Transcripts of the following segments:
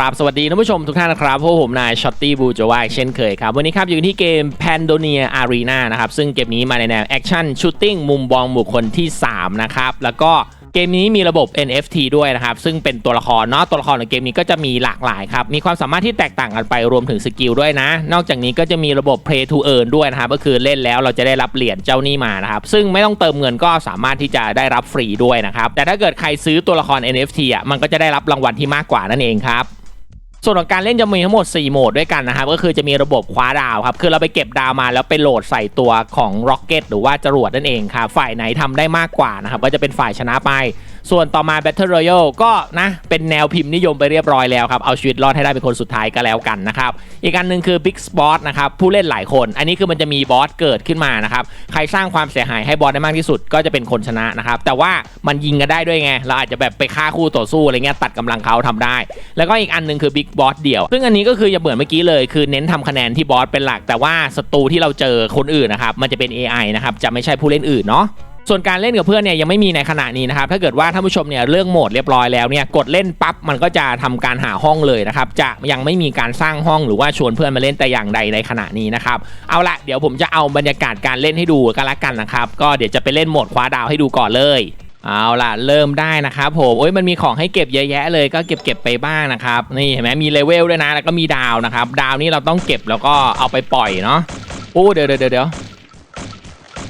รับสวัสดีท่านผู้ชมทุกท่านนะครับพวกผมนายช็อตตี้บูจวายเช่นเคยครับ วันนี้ครับอยู่ที่เกม Pandonia Arena นะครับ ซึ่งเกมนี้มาในแนวแอคชั่นชูตติ้งมุมบองบุคคลที่ 3 นะครับ แล้วก็เกมนี้มีระบบ NFT ด้วยนะครับ ซึ่งเป็นตัวละครเนาะตัวละครในเกมนี้ก็จะมีหลากหลายครับ มีความสามารถที่แตกต่างกันไปรวมถึงสกิลด้วยนะ นอกจากนี้ก็จะมีระบบ Play to Earn ด้วยนะครับ ก็คือเล่นแล้วเราจะได้รับเหรียญเจ้านี่มานะครับ ซึ่งไม่ต้องเติมเงินก็สามารถที่จะได้รับฟรีด้วยนะครับแต่ถ้าเกิดใครซื้อตัวละคร NFT อะมันก็จะได้รับรางวัลที่มากกว่านั่นเองครับ ส่วนของการเล่นจะมีทั้งหมด 4 โหมดด้วยกันนะครับ ก็คือจะมีระบบคว้าดาวครับ คือเราไปเก็บดาวมาแล้วไปโหลดใส่ตัวของโรเก็ตหรือว่าจรวดนั่นเองครับ ฝ่ายไหนทำได้มากกว่านะครับ ก็จะเป็นฝ่ายชนะไป ส่วนต่อมา Battle Royale ก็นะเป็นแนวพิมพ์นิยมไปเรียบร้อยแล้วครับ เอาชีวิตรอดให้ได้เป็นคนสุดท้ายก็แล้วกันนะครับ อีกอันหนึ่งคือ Big Spot นะครับผู้เล่นหลายคน อันนี้คือมันจะมีบอสเกิดขึ้นมานะครับ ใครสร้างความเสียหายให้บอสได้มากที่สุดก็จะเป็นคนชนะนะครับ แต่ว่ามันยิงกันได้ด้วยไง เราอาจจะแบบไปฆ่าคู่ต่อสู้อะไรเงี้ยตัดกำลังเขาทำได้ แล้วก็อีกอันหนึงคือ Big Boss เดี่ยว ซึ่งอันนี้ก็คืออย่าเหมือนเมื่อกี้เลยคือเน้นทำคะแนนที่บอสเป็นหลัก แต่ว่าศัตรูที่เราเจอคนอื่นนะครับมันจะเป็น AI นะครับจะไม่ใช่ผู้เล่นอื่นเนาะ ส่วนการเล่นกับเพื่อนเนี่ยยังไม่มีในขณะนี้นะครับถ้าเกิดว่าท่านผู้ชมเนี่ยเลือกโหมดเรียบร้อยแล้วเนี่ยกดเล่นปั๊บมันก็จะทำการหาห้องเลยนะครับจะยังไม่มีการสร้างห้องหรือว่าชวนเพื่อนมาเล่นแต่อย่างใดในขณะนี้นะครับเอาละเดี๋ยวผมจะเอาบรรยากาศการเล่นให้ดูกันละกันนะครับก็เดี๋ยวจะไปเล่นโหมดคว้าดาวให้ดูก่อนเลยเอาล่ะ เริ่มได้นะครับผมโอ้ยมันมีของให้เก็บเยอะแยะเลยก็เก็บเก็บไปบ้างนะครับนี่เห็นไหมมีเลเวลด้วยนะแล้วก็มีดาวนะครับ ดาวนี้เราต้องเก็บแล้วก็เอาไปปล่อยเนาะโอ้เดี๋ยวเดี๋ยวเดี๋ยว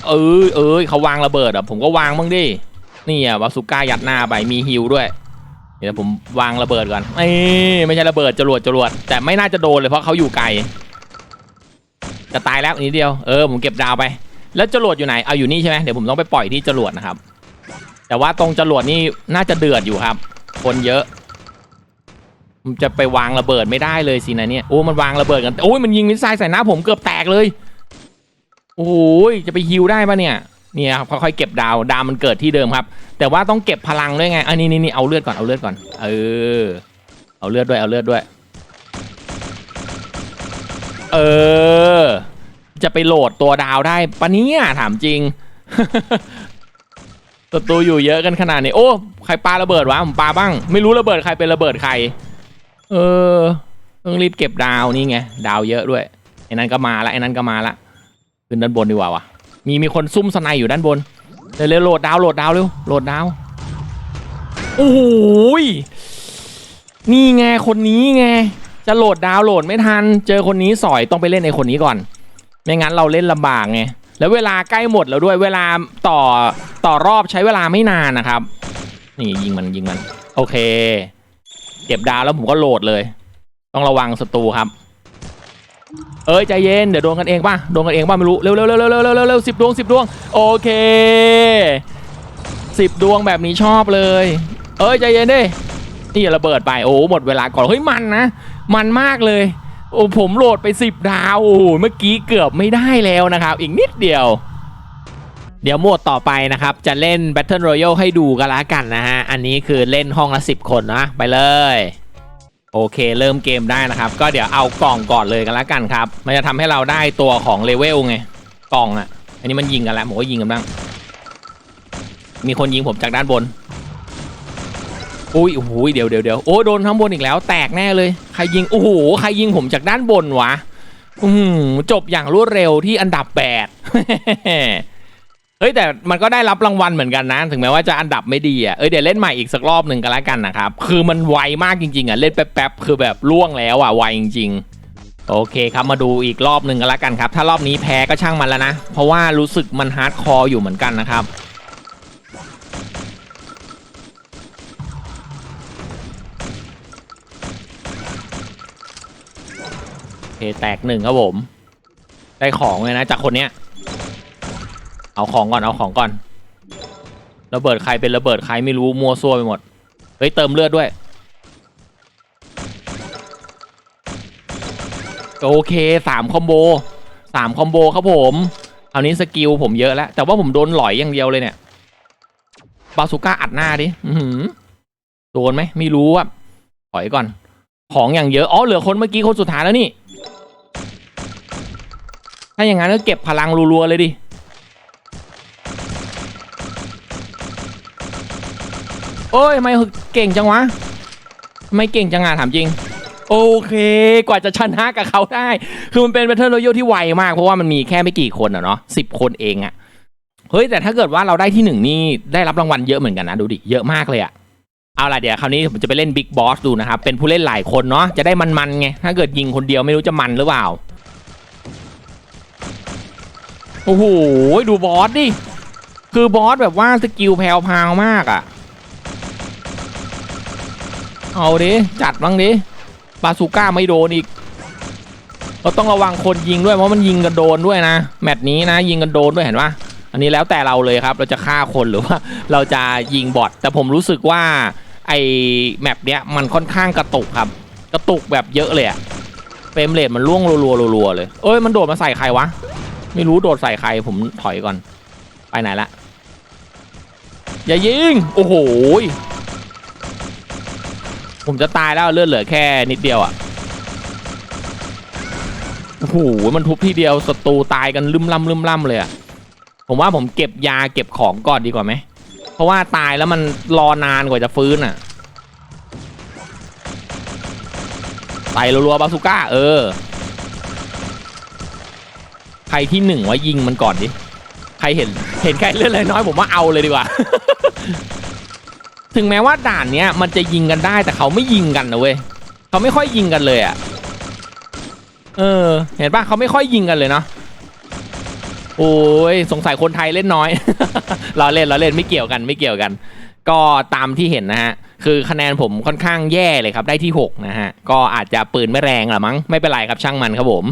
เออเออเขาวางระเบิดอะผมก็วางบ้างดินี่อะวาสุก้ายัดหน้าไปมีฮิวด้วยเดี๋ยวผมวางระเบิดก่อนนี่ไม่ใช่ระเบิดจรวดจรวดแต่ไม่น่าจะโดนเลยเพราะเขาอยู่ไกลจะตายแล้วนิดเดียวเออผมเก็บดาวไป แล้วจรวดอยู่ไหนเอาอยู่นี่ใช่ไหมเดี๋ยวผมต้องไปปล่อยที่จรวดนะครับ แต่ว่าตรงจรวดนี่น่าจะเดือดอยู่ครับ คนเยอะผมจะไปวางระเบิดไม่ได้เลยสินะเนี่ยโอ้มันวางระเบิดกันโอ้ยมันยิงมิสไซล์ใส่หน้าผมเกือบแตกเลย โอ้ยจะไปฮิวได้ปะเนี่ยเนี่ยครับค่อยๆเก็บดาวดาวมันเกิดที่เดิมครับ แต่ว่าต้องเก็บพลังด้วยไงอันนี้นี่นี่เอาเลือดก่อนเอาเลือดก่อน เออ เอาเลือดด้วยเอาเลือดด้วย เออ จะไปโหลดตัวดาวได้ปะเนี่ยถามจริงศัตรูอยู่เยอะกันขนาดนี้โอ้ใครปาระเบิดวะผมปาบ้าง ไม่รู้ระเบิดใครเป็นระเบิดใคร เออต้องรีบเก็บดาวนี่ไงดาวเยอะด้วยไอ้นั้นก็มาละไอ้นั้นก็มาละ ขึ้นด้านบนดีกว่าวะมีมีคนซุ่มสไนอยู่ด้านบนเร็วเร็วโหลดดาวโหลดดาวเร็วโหลดดาวโอ้โหยนี่ไงคนนี้ไงจะโหลดดาวโหลดไม่ทัน เจอคนนี้สอยต้องไปเล่นไอคนนี้ก่อน ไม่งั้นเราเล่นลำบากไงแล้วเวลาใกล้หมดแล้วด้วยเวลาต่อต่อรอบใช้เวลาไม่นานนะครับ นี่ยิงมันยิงมัน โอเค เก็บดาวแล้วผมก็โหลดเลย ต้องระวังศัตรูครับ เอ้ยใจเย็นเดี๋ยวดวงกันเองป่ะดวงกันเองป่ะไม่รู้เร็วเร็วเร็วเร็วเร็วเร็วสิบดวงสิบดวงโอเคสิบดวงแบบนี้ชอบเลย เอ้ยใจเย็นดินี่ระเบิดไปโอ้หมดเวลาก่อนเฮ้ยมันนะ มันมากเลย โอ้ผมโหลดไปสิบดาวโอ้เมื่อกี้เกือบไม่ได้แล้วนะครับ อีกนิดเดียว เดี๋ยวโหมดต่อไปนะครับ จะเล่น Battle Royale ให้ดูกันละกันนะฮะ อันนี้คือเล่นห้องละสิบคนนะ ไปเลย โอเค เริ่มเกมได้นะครับ ก็เดี๋ยวเอากล่องก่อนเลยกันละกันครับ มันจะทำให้เราได้ตัวของเลเวลไง กล่องอะ่ะ อันนี้มันยิงกันแล้วผมก็ยิงกันบ้าง มีคนยิงผมจากด้านบน อุ้ยโอ้โหเดี๋ยวเดี๋ยวเดี๋ยวโอ้โดนข้างบนอีกแล้ว แตกแน่เลย ใครยิง โอ้โห ใครยิงผมจากด้านบนวะ อืมจบอย่างรวดเร็วที่อันดับแปด เฮ้ยแต่มันก็ได้รับรางวัลเหมือนกันนะ ถึงแม้ว่าจะอันดับไม่ดีอะเอ้ยเดี๋ยวเล่นใหม่อีกสักรอบหนึ่งกันแล้วกันนะครับ คือมันไวมากจริงๆอะเล่นแป๊บๆคือแบบล่วงแล้วอะไวจริง ๆ โอเคครับมาดูอีกรอบหนึ่งกันแล้วกันครับ ถ้ารอบนี้แพ้ก็ช่างมันแล้วนะ เพราะว่ารู้สึกมันฮาร์ดคอร์อยู่เหมือนกันนะครับโอเคแตกหนึ่งครับผม ได้ของเลยนะจากคนเนี้ย เอาของก่อนเอาของก่อนระเบิดใครเป็นระเบิดใครไม่รู้มัวซัวไปหมดเฮ้ยเติมเลือดด้วยโอเคสามคอมโบสามคอมโบครับผมคราวนี้สกิลผมเยอะแล้ว แต่ว่าผมโดนหลอยอย่างเดียวเลยเนี่ยบาสุก้าอัดหน้าดิโดนไหมไม่รู้อะถอยก่อน ของอย่างเยอะอ๋อเหลือคนเมื่อกี้คนสุดท้ายแล้วนี่ ถ้าอย่างนั้นก็เก็บพลังรัวๆเลยดิ อ้ยทำไมเก่งจังวะทำไมเก่งจังอะถามจริง โอเค กว่าจะชนะกับเขาได้ คือมันเป็น Battle Royale ที่ไวมาก เพราะว่ามันมีแค่ไม่กี่คนอะเนาะสิบคนเองอะเฮ้ย แต่ถ้าเกิดว่าเราได้ที่หนึ่งนี่ได้รับรางวัลเยอะเหมือนกันนะ ดูดิ เยอะมากเลยอะเอาล่ะเดี๋ยวคราวนี้ผมจะไปเล่น Big Boss ดูนะครับ เป็นผู้เล่นหลายคนเนาะจะได้มันๆไงถ้าเกิดยิงคนเดียวไม่รู้จะมันหรือเปล่าโอ้โหดูบอสดิคือบอสแบบว่าสกิลแพรวพาวมากอะ เอาดิ จัดบ้างดิบาซูก้าไม่โดนอีก เราต้องระวังคนยิงด้วยเพราะมันยิงกันโดนด้วยนะ แมตช์นี้นะ ยิงกันโดนด้วยเห็นปะอันนี้แล้วแต่เราเลยครับ เราจะฆ่าคนหรือว่าเราจะยิงบอทแต่ผมรู้สึกว่าไอแมปเนี้ยมันค่อนข้างกระตุกครับ กระตุกแบบเยอะเลยอะเฟรมเรทมันล่วงรัวๆรัวๆเลย เอ้ยมันโดดมาใส่ใครวะ ไม่รู้โดดใส่ใครผมถอยก่อน ไปไหนละ อย่ายิง โอ้โห ผมจะตายแล้วเลือดเหลือแค่นิดเดียวอะ่ะโอ้โหมันทุบทีเดียวศัตรูตายกันลืมล่ำลืมล่ำเลยอะ่ะผมว่าผมเก็บยาเก็บของก่อนดีกว่าไหม เพราะว่าตายแล้วมันรอนานกว่าจะฟื้นอะไปรัวๆบาซูก้า เออ ใครที่หนึ่งวะยิงมันก่อนดิ ใครเห็นเห็นใครเลือดน้อยผมว่าเอาเลยดีกว่า ถึงแม้ว่าด่านเนี้ยมันจะยิงกันได้แต่เขาไม่ยิงกันนะเว้ยเขาไม่ค่อยยิงกันเลยอะ่ะเออ เห็นปะเขาไม่ค่อยยิงกันเลยเนาะโอ้ยสงสัยคนไทยเล่นน้อย เราเล่นเราเล่นไม่เกี่ยวกันไม่เกี่ยวกัน ก็ตามที่เห็นนะฮะคือคะแนนผมค่อนข้างแย่เลยครับได้ที่ 6 นะฮะ ก็อาจจะปืนไม่แรงหรอมั้งไม่เป็นไรครับช่างมันครับผม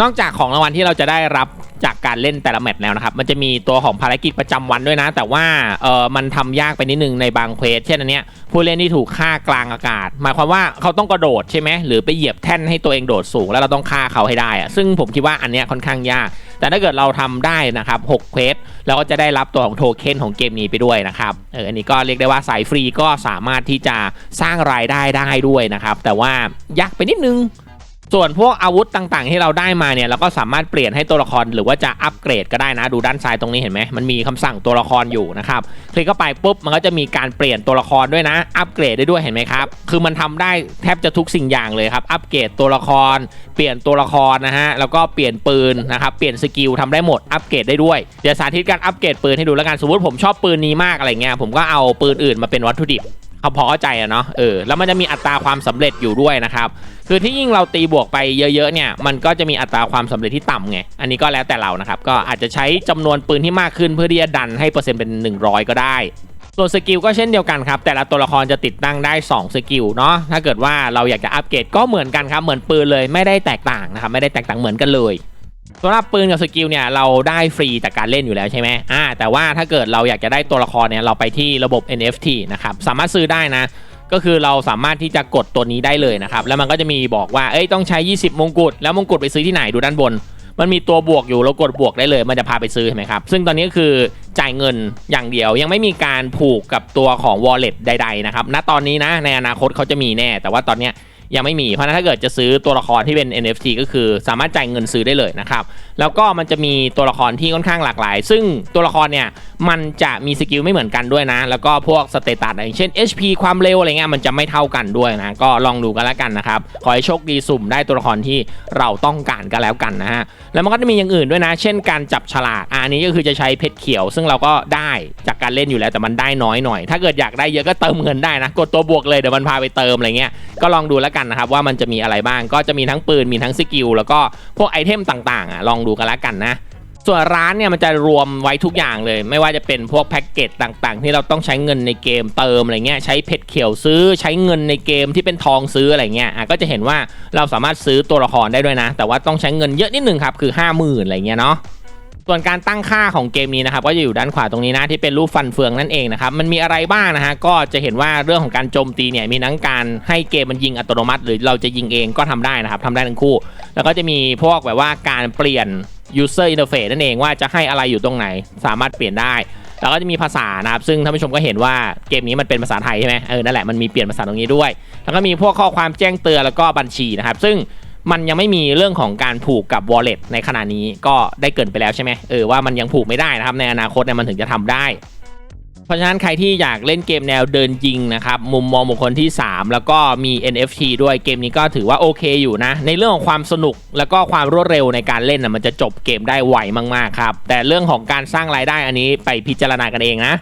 นอกจากของรางวัลที่เราจะได้รับจากการเล่นแต่ละแมตช์แล้วนะครับ มันจะมีตัวของภารกิจประจำวันด้วยนะ แต่ว่าเออมันทำยากไปนิดนึงในบางเควสเช่นอันเนี้ยผู้เล่นที่ถูกฆ่ากลางอากาศ หมายความว่าเขาต้องกระโดดใช่ไหมหรือไปเหยียบแท่นให้ตัวเองโดดสูงแล้วเราต้องฆ่าเขาให้ได้อะซึ่งผมคิดว่าอันเนี้ยค่อนข้างยาก แต่ถ้าเกิดเราทำได้นะครับ6เควสเราก็จะได้รับตัวของโทเค็นของเกมนี้ไปด้วยนะครับเอออันนี้ก็เรียกได้ว่าสายฟรีก็สามารถที่จะสร้างรายได้ได้ด้วยนะครับแต่ว่ายากไปนิดนึง ส่วนพวกอาวุธต่างๆ ที่เราได้มาเนี่ยเราก็สามารถเปลี่ยนให้ตัวละครหรือว่าจะอัปเกรดก็ได้นะ ดูด้านซ้ายตรงนี้เห็นไหมมันมีคำสั่งตัวละครอยู่นะครับคลิกเข้าไปปุ๊บมันก็จะมีการเปลี่ยนตัวละครด้วยนะ อัปเกรดได้ด้วยเห็นไหมครับคือมันทำได้แทบจะทุกสิ่งอย่างเลยครับอัปเกรดตัวละคร เปลี่ยนตัวละครนะฮะแล้วก็เปลี่ยนปืนนะครับเปลี่ยนสกิลทำได้หมดอัปเกรดได้ด้วยเดี๋ยวสาธิตการอัปเกรดปืนให้ดูแล้วกันสมมติผมชอบปืนนี้มากอะไรเงี้ยผมก็เอาปืนอื่นมาเป็นวัตถุดิบ เขาพอใจอะเนาะเออแล้วมันจะมีอัตราความสำเร็จอยู่ด้วยนะครับคือที่ยิ่งเราตีบวกไปเยอะๆเนี่ยมันก็จะมีอัตราความสำเร็จที่ต่ำไงอันนี้ก็แล้วแต่เรานะครับก็อาจจะใช้จำนวนปืนที่มากขึ้นเพื่อที่จะดันให้เปอร์เซ็นต์เป็น 100 ก็ได้ส่วนสกิลก็เช่นเดียวกันครับ แต่ละตัวละครจะติดตั้งได้ 2 สกิลเนาะถ้าเกิดว่าเราอยากจะอัปเกรดก็เหมือนกันครับ เหมือนปืนเลยไม่ได้แตกต่างนะครับ ไม่ได้แตกต่างเหมือนกันเลย สำหรับปืนกับสกิลเนี่ยเราได้ฟรีจากการเล่นอยู่แล้วใช่ไหมอ่าแต่ว่าถ้าเกิดเราอยากจะได้ตัวละครเนี่ยเราไปที่ระบบ NFT นะครับสามารถซื้อได้นะ ก็คือเราสามารถที่จะกดตัวนี้ได้เลยนะครับแล้วมันก็จะมีบอกว่าเอ้ยต้องใช้ 20 มงกุฎแล้วมงกุฎไปซื้อที่ไหนดูด้านบน มันมีตัวบวกอยู่เรากดบวกได้เลย มันจะพาไปซื้อเห็นไหมครับซึ่งตอนนี้คือจ่ายเงินอย่างเดียวยังไม่มีการผูกกับตัวของ wallet ใด ๆ นะครับณตอนนี้นะในอนาคตเขาจะมีแน่ แต่ว่าตอนเนี้ย ยังไม่มีเพราะนั้นถ้าเกิดจะซื้อตัวละครที่เป็น NFT ก็คือสามารถจ่ายเงินซื้อได้เลยนะครับ แล้วก็มันจะมีตัวละครที่ค่อนข้างหลากหลาย ซึ่งตัวละครเนี่ยมันจะมีสกิลไม่เหมือนกันด้วยนะ แล้วก็พวกสเตตัสอย่างเช่น HP ความเร็วอะไรเงี้ยมันจะไม่เท่ากันด้วยนะ ก็ลองดูกันแล้วกันนะครับ ขอให้โชคดีสุ่มได้ตัวละครที่เราต้องการก็แล้วกันนะฮะ แล้วมันก็จะมีอย่างอื่นด้วยนะ เช่นการจับฉลากอะอันนี้ก็คือจะใช้เพชรเขียว ซึ่งเราก็ได้จากการเล่นอยู่แล้วแต่มันได้น้อยหน่อย ถ้าเกิดอยากได้เยอะก็เติมเงินได้นะ กดตัวบวกเลยเดี๋ยวมันพาไปเติมอะไรเงี้ย ก็ลองดูแล้วกันนะครับว่ามันจะมีอะไรบ้างก็จะมีทั้งปืนมีทั้งสกิลแล้วก็พวกไอเทมต่างๆอะลองดูกันแล้วกันนะส่วนร้านเนี่ยมันจะรวมไว้ทุกอย่างเลย ไม่ว่าจะเป็นพวกแพ็กเกจต่างๆ ที่เราต้องใช้เงินในเกมเติมอะไรเงี้ยใช้เพชรเขียวซื้อใช้เงินในเกมที่เป็นทองซื้ออะไรเงี้ยอะก็จะเห็นว่าเราสามารถซื้อตัวละครได้ด้วยนะ แต่ว่าต้องใช้เงินเยอะนิดนึงครับคือ 5 0,000อะไรเงี้ยเนาะ ส่วนการตั้งค่าของเกมนี้นะครับก็จะอยู่ด้านขวาตรงนี้นะที่เป็นรูปฟันเฟืองนั่นเองนะครับมันมีอะไรบ้างนะฮะก็จะเห็นว่าเรื่องของการโจมตีเนี่ยมีทั้งการให้เกมมันยิงอัตโนมัติ หรือเราจะยิงเองก็ทำได้นะครับทำได้ทั้งคู่ แล้วก็จะมีพวกแบบว่าการเปลี่ยน user interface นั่นเองว่าจะให้อะไรอยู่ตรงไหน สามารถเปลี่ยนได้แล้วก็จะมีภาษานะครับ ซึ่งท่านผู้ชมก็เห็นว่าเกมนี้มันเป็นภาษาไทยใช่ไหมเออ นั่นแหละ มันมีเปลี่ยนภาษาตรงนี้ด้วย แล้วก็มีพวกข้อความแจ้งเตือนแล้วก็บัญชีนะครับ ซึ่ง มันยังไม่มีเรื่องของการผูกกับ wallet ในขณะนี้ก็ได้เกินไปแล้วใช่ไหมเออว่ามันยังผูกไม่ได้นะครับในอนาคตเนี่ยมันถึงจะทำได้ เพราะฉะนั้นใครที่อยากเล่นเกมแนวเดินยิงนะครับมุมมองบุคคลที่ 3 แล้วก็มี NFT ด้วยเกมนี้ก็ถือว่าโอเคอยู่นะ ในเรื่องของความสนุกแล้วก็ความรวดเร็วในการเล่นนะมันจะจบเกมได้ไวมากๆครับแต่เรื่องของการสร้างรายได้อันนี้ไปพิจารณากันเองนะ